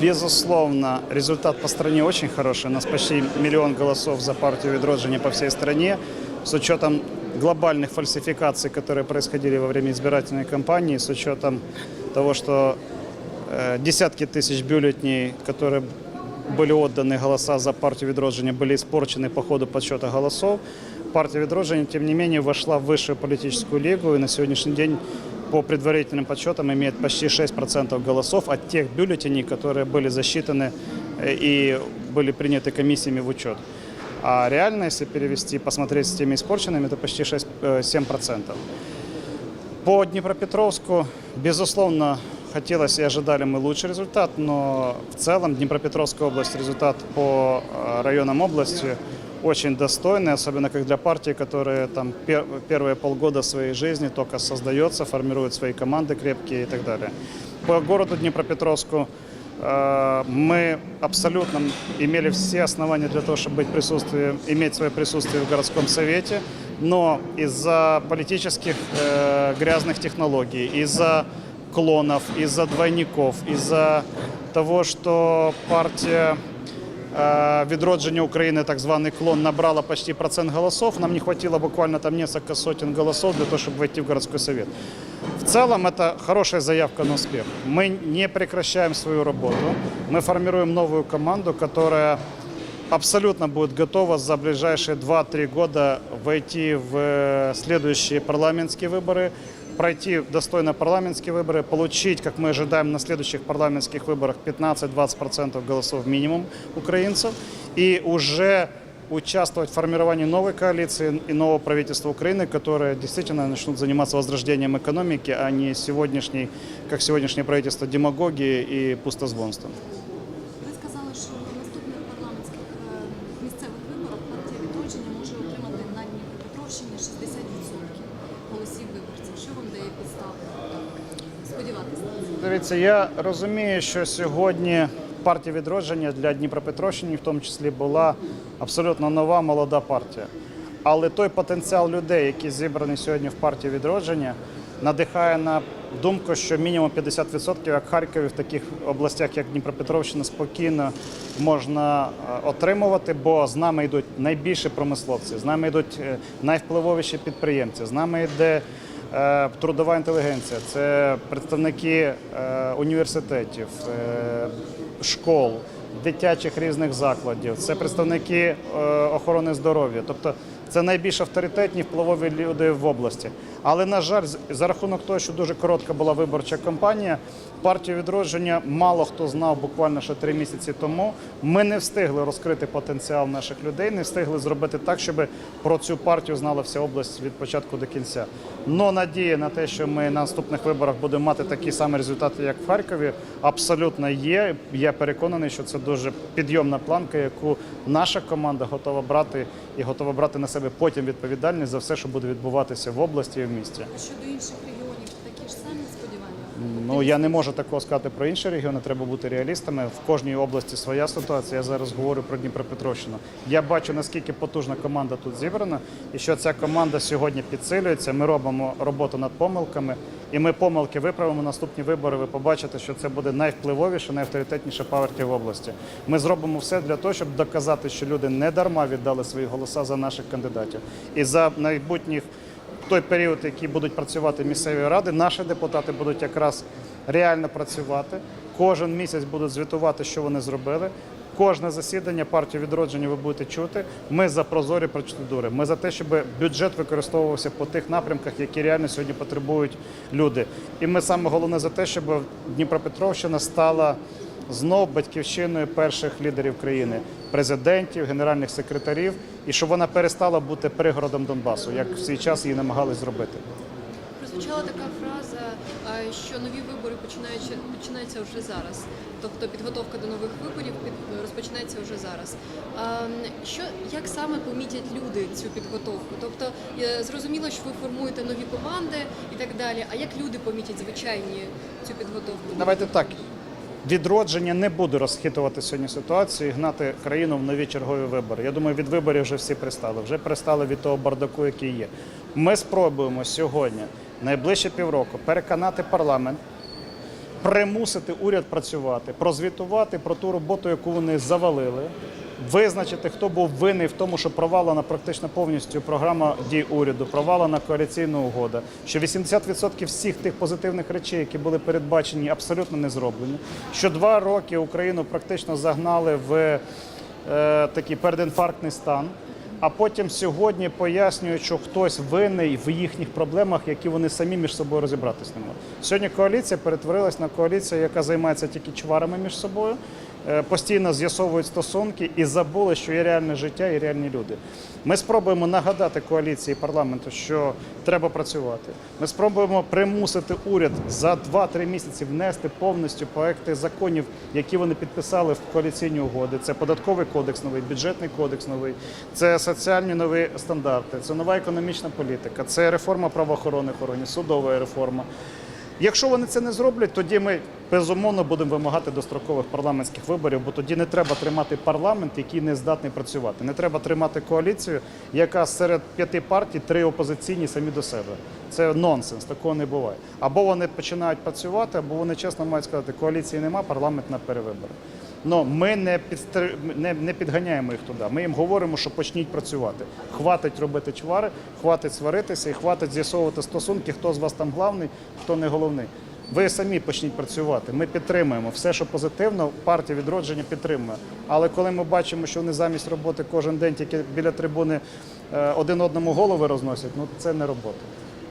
Безусловно, результат по стране очень хороший. У нас почти миллион голосов за партию «Відродження» по всей стране. С учетом глобальных фальсификаций, которые происходили во время избирательной кампании, с учетом того, что э, десятки тысяч бюллетеней, которые были отданы голоса за партию «Відродження», были испорчены по ходу подсчета голосов. Партия «Відродження», тем не менее, вошла в высшую политическую лигу и на сегодняшний день по предварительным подсчетам имеет почти 6% голосов от тех бюллетеней, которые были засчитаны э, и были приняты комиссиями в учет. А реально, если перевести, посмотреть с теми испорченными, это почти 6, э, 7%. По Днепропетровску, безусловно, хотелось и ожидали мы лучший результат, но в целом Днепропетровская область, результат по э, районам области очень достойный, особенно как для партии, которые там пер- первые полгода своей жизни только создается, формирует свои команды крепкие и так далее. По городу Днепропетровску э, мы абсолютно имели все основания для того, чтобы быть присутствие, иметь свое присутствие в городском совете, но из-за политических э, грязных технологий, из-за клонов, из-за двойников, из-за того, что партия «Відродження України», так званий клон, набрала почти процент голосов. Нам не хватило буквально там несколько сотен голосов для того, чтобы войти в городской совет. В целом это хорошая заявка на успех. Мы не прекращаем свою работу. Мы формируем новую команду, которая абсолютно будет готова за ближайшие 2-3 года войти в э, следующие парламентские выборы, пройти достойно парламентские выборы, получить, как мы ожидаем на следующих парламентских выборах, 15-20% голосов минимум украинцев, и уже участвовать в формировании новой коалиции и нового правительства Украины, которые действительно начнут заниматься возрождением экономики, а не сегодняшней, как сегодняшнее правительство, демагогии и пустозвонством. Дивіться, я розумію, що сьогодні партія відродження для Дніпропетровщини, в тому числі, була абсолютно нова молода партія. Але той потенціал людей, які зібрані сьогодні в партії відродження, надихає на думку, що мінімум 50%, як Харкові, в таких областях, як Дніпропетровщина, спокійно можна е, отримувати, бо з нами йдуть найбільші промисловці, з нами йдуть е, найвпливовіші підприємці, з нами йде Трудова інтелігенція це представники е, університетів, е, школ, дитячих різних закладів, це представники е, охорони здоров'я. Тобто це найбільш авторитетні впливові люди в області. Але, на жаль, за рахунок того, що дуже коротка була виборча кампанія, партію відродження мало хто знав буквально ще три місяці тому. Ми не встигли розкрити потенціал наших людей, не встигли зробити так, щоб про цю партію знала вся область від початку до кінця. Но надія на те, що ми на наступних виборах будемо мати такі самі результати, як в Харкові, абсолютно є. Я переконаний, що це дуже підйомна планка, яку наша команда готова брати і готова брати на себе потім відповідальність за все, що буде відбуватися в області і в місті. А щодо інших регіонів, такі ж самі сподівання? Ну я не можу такого сказати про інші регіони. Треба бути реалістами. В кожній області своя ситуація. Я зараз говорю про Дніпропетровщину. Я бачу наскільки потужна команда тут зібрана, і що ця команда сьогодні підсилюється. Ми робимо роботу над помилками, і ми помилки виправимо. Наступні вибори. Ви побачите, що це буде найвпливовіша, найавторитетніша партія в області. Ми зробимо все для того, щоб доказати, що люди не дарма віддали свої голоса за наших кандидатів і за майбутніх той період, який будуть працювати місцеві ради, наші депутати будуть якраз реально працювати. Кожен місяць будуть звітувати, що вони зробили. Кожне засідання партії відродження ви будете чути. Ми за прозорі процедури. Ми за те, щоб бюджет використовувався по тих напрямках, які реально сьогодні потребують люди. І ми саме головне за те, щоб Дніпропетровщина стала знов батьківщиною перших лідерів країни, президентів, генеральних секретарів, і щоб вона перестала бути пригородом Донбасу, як в свій час її намагались зробити. Прозвучала така фраза, що нові вибори починаються, починаються вже зараз. Тобто підготовка до нових виборів розпочинається вже зараз. Що, як саме помітять люди цю підготовку? Тобто зрозуміло, що ви формуєте нові команди і так далі. А як люди помітять звичайні цю підготовку? Давайте так. Відродження не буде розхитувати сьогодні ситуацію і гнати країну в нові чергові вибори. Я думаю, від виборів вже всі пристали. Вже пристали від того бардаку, який є. Ми спробуємо сьогодні, найближче півроку, переконати парламент примусити уряд працювати, прозвітувати про ту роботу, яку вони завалили, визначити, хто був винний в тому, що провалена практично повністю програма дій уряду, провалена коаліційна угода, що 80% всіх тих позитивних речей, які були передбачені, абсолютно не зроблені. Що два роки Україну практично загнали в е, такий передінфарктний стан. А потім сьогодні пояснюють, що хтось винний в їхніх проблемах, які вони самі між собою розібратись не можуть. Сьогодні коаліція перетворилась на коаліцію, яка займається тільки чварами між собою, постійно з'ясовують стосунки і забули, що є реальне життя і реальні люди. Ми спробуємо нагадати коаліції парламенту, що треба працювати. Ми спробуємо примусити уряд за 2-3 місяці внести повністю проекти законів, які вони підписали в коаліційні угоди. Це податковий кодекс новий, бюджетний кодекс новий, це соціальні нові стандарти, це нова економічна політика, це реформа правоохоронних органів, судова реформа. Якщо вони це не зроблять, тоді ми безумовно будемо вимагати дострокових парламентських виборів, бо тоді не треба тримати парламент, який не здатний працювати. Не треба тримати коаліцію, яка серед п'яти партій три опозиційні самі до себе. Це нонсенс, такого не буває. Або вони починають працювати, або вони чесно мають сказати, коаліції нема, парламент на перевибори. Ну ми не підстр... не, не підганяємо їх туди. Ми їм говоримо, що почніть працювати. Хватить робити чвари, хватить сваритися і хватить з'ясовувати стосунки, хто з вас там главний, хто не головний. Ви самі почніть працювати. Ми підтримуємо все, що позитивно, партія відродження підтримує. Але коли ми бачимо, що вони замість роботи кожен день тільки біля трибуни е, один одному голови розносять, ну це не робота.